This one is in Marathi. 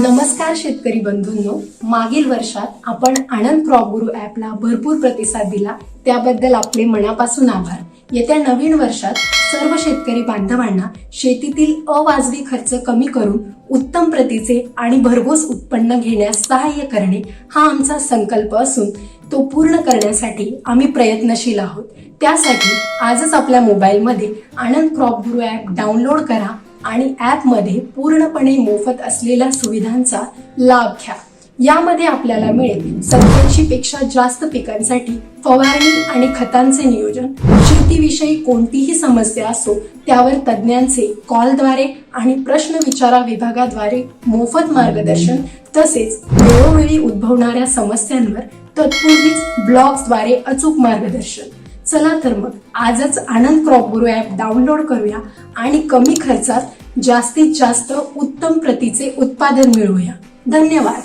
नमस्कार शेतकरी बंधूंनो. मागील वर्षात आपण आनंद क्रॉप गुरु ॲपला भरपूर प्रतिसाद दिला. त्याबद्दल आपले मनापासून आभार. येत्या नवीन वर्षात सर्व शेतकरी बांधवांना शेतीतील अवाजवी खर्च कमी करून उत्तम प्रतीचे आणि भरघोस उत्पन्न घेण्यास सहाय्य करणे हा आमचा संकल्प असून तो पूर्ण करण्यासाठी आम्ही प्रयत्नशील आहोत. त्यासाठी आजच आपल्या मोबाईलमध्ये Anand crop Guru app download करा. आणि ॲपमध्ये पूर्णपणे मोफत असलेल्या सुविधांचा लाभ घ्या. यामध्ये आपल्याला मिळेल सत्याऐंशी पेक्षा जास्त पिकांसाठी फवारणी आणि खतांचे नियोजन. शेतीविषयी कोणतीही समस्या असो त्यावर तज्ज्ञांचे कॉलद्वारे आणि प्रश्न विचारा विभागाद्वारे मोफत मार्गदर्शन तसेच वेळोवेळी उद्भवणाऱ्या समस्यांवर तत्पूर्वीच ब्लॉग्सद्वारे अचूक मार्गदर्शन. चला तर मग आजच Anand crop Guru app download करूया आणि कमी खर्चात जास्तीत जास्त उत्तम प्रतीचे उत्पादन मिळवूया. धन्यवाद.